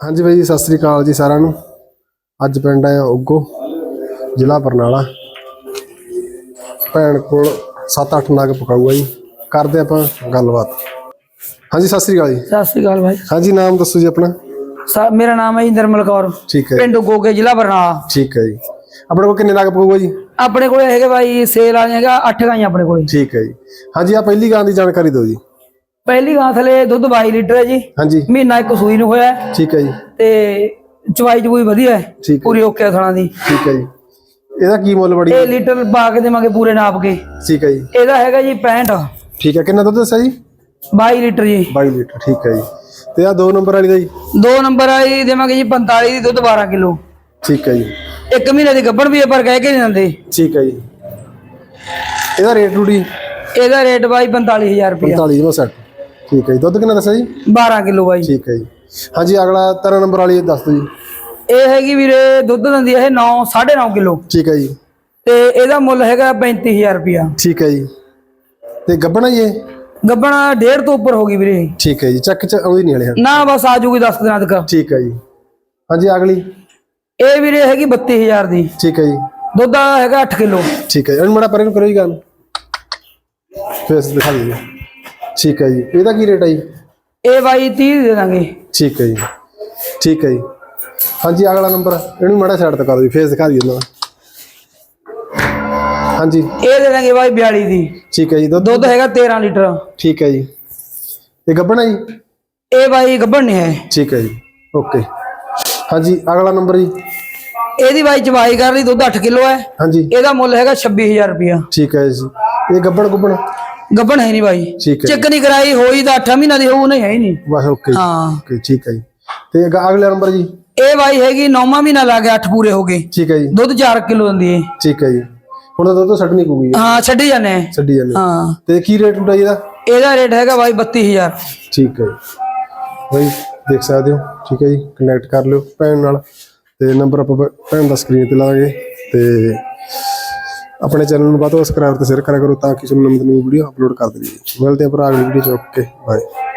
ਹਾਂਜੀ ਬਾਈ ਜੀ ਸਤਿ ਸ੍ਰੀ ਅਕਾਲ ਜੀ ਸਾਰਿਆਂ ਨੂੰ। ਅੱਜ ਪਿੰਡ ਆਇਆ ਉਗੋ ਜ਼ਿਲ੍ਹਾ ਬਰਨਾਲਾ। ਭੈਣ ਕੋਲ 7-8 ਨਗ ਪਕਾਊਗਾ ਜੀ। ਕਰਦੇ ਆਪਾਂ ਗੱਲਬਾਤ। ਹਾਂਜੀ ਸਤਿ ਸ੍ਰੀ ਅਕਾਲ ਜੀ। ਸਤਿ ਸ੍ਰੀ ਅਕਾਲ ਭਾਈ ਹਾਂਜੀ ਨਾਮ ਦੱਸੋ ਜੀ ਆਪਣਾ। ਸਾ- ਮੇਰਾ ਨਾਮ ਹੈ ਜੀ ਨਿਰਮਲ ਕੌਰ। ਠੀਕ ਹੈ ਜੀ, ਪਿੰਡ ਗੋਗੇ ਜ਼ਿਲ੍ਹਾ ਬਰਨਾਲਾ। ਠੀਕ ਹੈ ਜੀ। ਆਪਣੇ ਕੋਲ ਕਿੰਨੇ ਨਗ ਪਕਾਊਗਾ ਜੀ? ਆਪਣੇ ਕੋਲੇ ਹੈਗੇ ਭਾਈ ਸੇਲ ਵਾਲੇ ਹੈਗਾ 8 ਗਾਈਆਂ ਆਪਣੇ ਕੋਲੇ। ਠੀਕ ਹੈ ਜੀ। ਹਾਂਜੀ ਆ ਪਹਿਲੀ ਗਾਂ ਦੀ ਜਾਣਕਾਰੀ ਦਿਓ ਜੀ। ਪਹਿਲੀ ਗਾਂ ਥਲੇ ਦੁੱਧ 22 ਲੀਟਰ ਹੈ ਜੀ। ਹਾਂਜੀ। ਮਹੀਨਾ ਇੱਕ ਸੂਈ ਨੂੰ ਹੋਇਆ। ਹੈ ਠੀਕ ਹੈ ਜੀ। ਤੇ ਚਵਾਈ ਚਵੂਈ ਵਧੀਆ ਹੈ। ਠੀਕ ਹੈ ਪੂਰੀ ਓਕੇ ਥਣਾ ਦੀ। ਠੀਕ ਹੈ ਜੀ। ਇਹਦਾ ਕੀ ਮੁੱਲ ਬੜੀ ਇਹ ਲੀਟਰ ਪਾ ਕੇ ਦੇਵਾਂਗੇ ਪੂਰੇ ਨਾਪ ਕੇ। ਠੀਕ ਹੈ ਜੀ। ਇਹਦਾ ਹੈਗਾ ਜੀ 65 ਠੀਕ ਹੈ। ਕਿੰਨਾ ਦੁੱਧ ਦੱਸਿਆ ਜੀ? 22 ਲੀਟਰ ਜੀ। 22 ਲੀਟਰ ਠੀਕ ਹੈ ਜੀ। ਤੇ ਆ ਦੋ ਨੰਬਰ ਵਾਲੀ ਦਾ ਜੀ? ਦੋ ਨੰਬਰ ਆਈ ਦੇਵਾਂਗੇ ਜੀ 45 ਦੀ ਦੁੱਧ 12 ਕਿਲੋ। ਠੀਕ ਹੈ ਜੀ। ਇੱਕ ਮਹੀਨੇ ਦੀ ਗੱਭਣ ਵੀ ਹੈ ਪਰ ਕਹਿ ਕੇ ਨਹੀਂ ਦਿੰਦੇ। ਠੀਕ ਹੈ ਜੀ। ਇਹਦਾ ਰੇਟ ਰੂਡੀ ਇਹਦਾ ਰੇਟ ਬਾਈ 45000 ਰੁਪਇਆ। 45 ਜਮਾ ਸੈੱਟ ਠੀਕ ਹੈ ਜੀ। ਦੁੱਧ ਕਿੰਨਾ ਦੱਸਿਆ ਜੀ? 12 ਕਿਲੋ ਬਾਈ। ਠੀਕ ਹੈ ਜੀ। ਹਾਂਜੀ ਅਗਲਾ 13 ਨੰਬਰ ਵਾਲੀ ਦੱਸ ਦਿਓ ਜੀ। ਇਹ ਹੈਗੀ ਵੀਰੇ ਦੁੱਧ ਦਿੰਦੀ ਹੈ ਇਹ 9 9.5 ਕਿਲੋ। ਠੀਕ ਹੈ ਜੀ। ਤੇ ਇਹਦਾ ਮੁੱਲ ਹੈਗਾ 35000 ਰੁਪਇਆ। ਠੀਕ ਹੈ ਜੀ। ਤੇ ਗੱਬਣਾ ਜੀ ਇਹ? ਗੱਬਣਾ ਡੇਢ ਤੋਂ ਉੱਪਰ ਹੋ ਗਈ ਵੀਰੇ। ਠੀਕ ਹੈ ਜੀ। ਚੱਕ ਚ ਆਉਂਦੀ ਨਹੀਂ ਹਲੇ ਹਾਂ। ਨਾ ਬਸ ਆ ਜੂਗੀ 10 ਦਿਨਾਂ ਤੱਕ। ਠੀਕ ਹੈ ਜੀ। ਹਾਂਜੀ ਅਗਲੀ। ਇਹ ਵੀਰੇ ਹੈਗੀ 32000 ਦੀ। ਠੀਕ ਹੈ ਜੀ। ਦੁੱਧ ਆ ਹੈਗਾ 8 ਕਿਲੋ। ਠੀਕ ਹੈ ਜੀ। ਇਹਨੂੰ ਮੜਾ ਪਰੇ ਨੂੰ ਕਰੋ ਜੀ ਗੱਲ। ਫੇਸ ਦਿਖਾ ਦਿਓ ਜੀ। ਠੀਕ ਹੈ ਜੀ। ਇਹਦਾ ਕੀ ਰੇਟ ਹੈ ਜੀ? ਇਹ ਬਾਈ 30 ਦੇ ਦਾਂਗੇ। ਠੀਕ ਹੈ ਜੀ। ਠੀਕ ਹੈ ਜੀ। ਹਾਂਜੀ ਅਗਲਾ ਨੰਬਰ ਇਹਨੂੰ ਮੜਾ ਸਾਈਡ ਤੇ ਕਰ ਦਿਓ ਫੇਸ ਦਿਖਾ ਦਿਓ ਇਹਨਾਂ ਹਾਂਜੀ। ਇਹ ਦੇ ਦਾਂਗੇ ਬਾਈ 42 ਦੀ। ਠੀਕ ਹੈ ਜੀ ਦੁੱਧ? ਦੁੱਧ ਹੈਗਾ 13 ਲੀਟਰ। ਠੀਕ ਹੈ ਜੀ। ਇਹ ਗੱਬਣਾ ਜੀ? ਇਹ ਬਾਈ ਗੱਬਣ ਨਹੀਂ ਹੈ। ਠੀਕ ਹੈ ਜੀ। ਓਕੇ ਹਾਂਜੀ ਅਗਲਾ ਨੰਬਰ ਜੀ। ਇਹਦੀ ਬਾਈ ਚਵਾਈ ਕਰ ਲਈ ਦੁੱਧ 8 ਕਿਲੋ ਹੈ। ਹਾਂਜੀ। ਇਹਦਾ ਮੁੱਲ ਹੈਗਾ 26000 ਰੁਪਇਆ। ਠੀਕ ਹੈ ਜੀ। ਇਹ ਗੱਬਣ ਗੁੱਬਣ? ਗੱਬਣ ਹੈ ਨਹੀਂ ਬਾਈ। ਠੀਕ ਹੈ ਚੈੱਕ ਨਹੀਂ ਕਰਾਈ ਹੋਈ ਤਾਂ 8 ਮਹੀਨਾ ਦੀ ਹੋਊ ਨਹੀਂ ਹੈ ਹੀ ਨਹੀਂ। ਬਸ ਓਕੇ ਹਾਂ। ਓਕੇ ਠੀਕ ਹੈ ਜੀ। ਤੇ ਅਗ- ਅਗਲਾ ਨੰਬਰ ਜੀ? ਇਹ ਬਾਈ ਹੈਗੀ 9ਵਾਂ ਮਹੀਨਾ ਲੱਗ ਗਿਆ 8 ਪੂਰੇ ਹੋ ਗਏ। ਠੀਕ ਹੈ ਜੀ। ਦੁੱਧ 4 ਕਿਲੋ ਦਿੰਦੀ ਹੈ ਠੀਕ ਹੈ ਜੀ। ਹੁਣ ਤਾਂ ਦੁੱਧ ਛੱਡਣੀ ਪਊਗੀ। ਹਾਂ ਛੱਡੀ ਜਾਂਦੇ ਆ। ਛੱਡੀ ਜਾਂਦੇ ਹਾਂ। ਤੇ ਕੀ ਰੇਟ ਹੁੰਦਾ ਇਹਦਾ? ਇਹਦਾ ਰੇਟ ਹੈਗਾ ਬਾਈ 32000 ਠੀਕ ਹੈ ਬਈ ਦੇਖ ਸਕਦੇ ਹੋ। ਠੀਕ ਹੈ ਜੀ। ਕਨੈਕਟ ਕਰ ਲਿਓ ਭੈਣ ਨਾਲ। ਤੇ ਨੰਬਰ ਆਪਾਂ ਭੈਣ ਦਾ ਸਕਰੀਨ ਤੇ ਲਾਵਾਂਗੇ ਤੇ ਆਪਣੇ ਚੈਨਲ ਨੂੰ ਵੱਧ ਤੋਂ ਸਬਸਕ੍ਰਾਈਬ ਤੇ ਸ਼ੇਅਰ ਕਰਿਆ ਕਰੋ ਤਾਂ ਕਿ ਤੁਹਾਨੂੰ ਨਵੀਂ ਨਵੀਂ ਵੀਡੀਓ ਅਪਲੋਡ ਕਰ ਦਈਏ ਮਿਲਦੇ ਹਾਂ ਭਰਾ ਅਗਲੀ ਵੀਡੀਓ ਚ। Okay bye